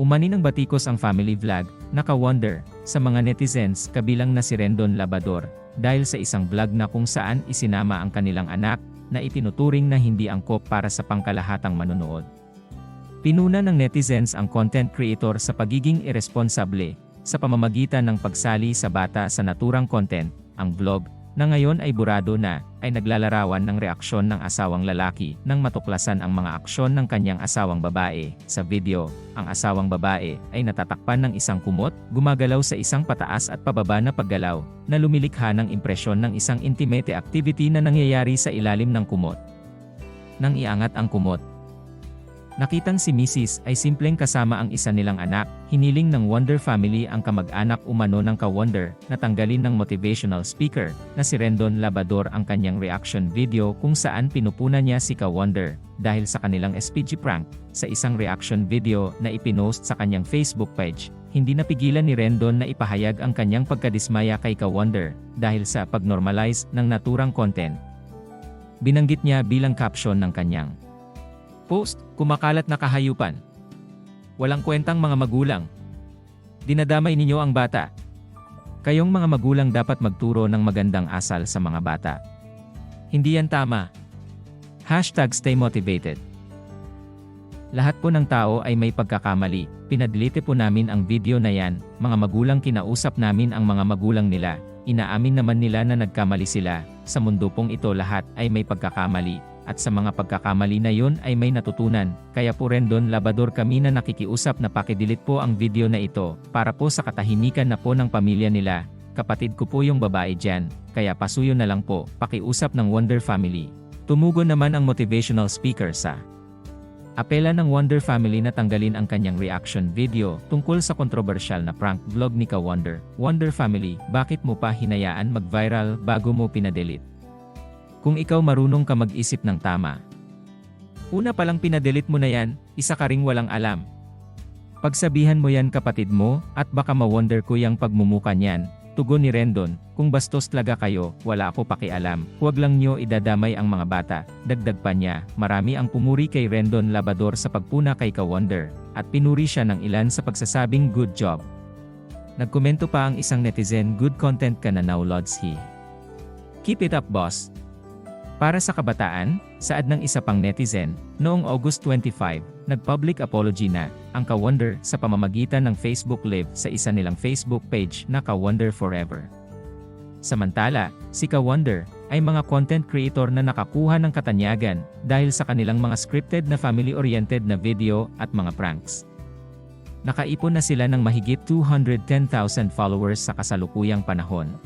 Umani ng batikos ang family vlog, naka-wonder, sa mga netizens kabilang na si Rendon Labador, dahil sa isang vlog na kung saan isinama ang kanilang anak, na itinuturing na hindi angkop para sa pangkalahatang manonood. Pinuna ng netizens ang content creator sa pagiging irresponsable, sa pamamagitan ng pagsali sa bata sa naturang content, ang vlog, na ngayon ay burado na, ay naglalarawan ng reaksyon ng asawang lalaki nang matuklasan ang mga aksyon ng kanyang asawang babae. Sa video, ang asawang babae ay natatakpan ng isang kumot, gumagalaw sa isang pataas at pababa na paggalaw, na lumilikha ng impresyon ng isang intimate activity na nangyayari sa ilalim ng kumot. Nang iangat ang kumot, Nakitang si Mrs. ay simpleng kasama ang isa nilang anak, hiniling ng Wonder Family ang kamag-anak umano ng ka-Wonder na tanggalin ng motivational speaker na si Rendon Labador ang kanyang reaction video kung saan pinupunan niya si ka-Wonder dahil sa kanilang SPG prank sa isang reaction video na ipinost sa kanyang Facebook page. Hindi napigilan ni Rendon na ipahayag ang kanyang pagkadismaya kay ka-Wonder dahil sa pagnormalize ng naturang content. Binanggit niya bilang caption ng kanyang Post, kumakalat na kahayupan. Walang kwentang mga magulang. Dinadamay ninyo ang bata. Kayong mga magulang dapat magturo ng magandang asal sa mga bata. Hindi yan tama. Hashtag stay motivated. Lahat po ng tao ay may pagkakamali. Pinadelete po namin ang video na yan, mga magulang kinausap namin ang mga magulang nila. Inaamin naman nila na nagkamali sila. Sa mundo pong ito lahat ay may pagkakamali at sa mga pagkakamali na yun ay may natutunan, kaya po rin doon labador kami na nakikiusap na pakidelete po ang video na ito, para po sa katahimikan na po ng pamilya nila, kapatid ko po yung babae dyan, kaya pasuyo na lang po, pakiusap ng Wonder Family. Tumugon naman ang motivational speaker sa Apela ng Wonder Family na tanggalin ang kanyang reaction video tungkol sa kontrobersyal na prank vlog ni Ka Wonder. Wonder Family, bakit mo pa hinayaan mag-viral bago mo pinadelete? Kung ikaw marunong ka mag-isip ng tama. Una palang pinadelete mo na yan, isa ka ring walang alam. Pagsabihan mo yan kapatid mo, at baka ma-wonder ko yung pagmumuka niyan. Tugon ni Rendon, kung bastos talaga kayo, wala ako pakialam. Huwag lang nyo idadamay ang mga bata. Dagdag pa niya, marami ang pumuri kay Rendon Labador sa pagpuna kay Ka-Wonder, at pinuri siya ng ilan sa pagsasabing good job. Nagkomento pa ang isang netizen, good content ka na now Lods. Keep it up boss. Para sa kabataan, saad ng isa pang netizen, noong August 25, nag-public apology na, ang Ka-Wonder sa pamamagitan ng Facebook Live sa isa nilang Facebook page na Ka-Wonder Forever. Samantala, si Ka-Wonder, ay mga content creator na nakakuha ng katanyagan dahil sa kanilang mga scripted na family-oriented na video at mga pranks. Nakaipon na sila ng mahigit 210,000 followers sa kasalukuyang panahon.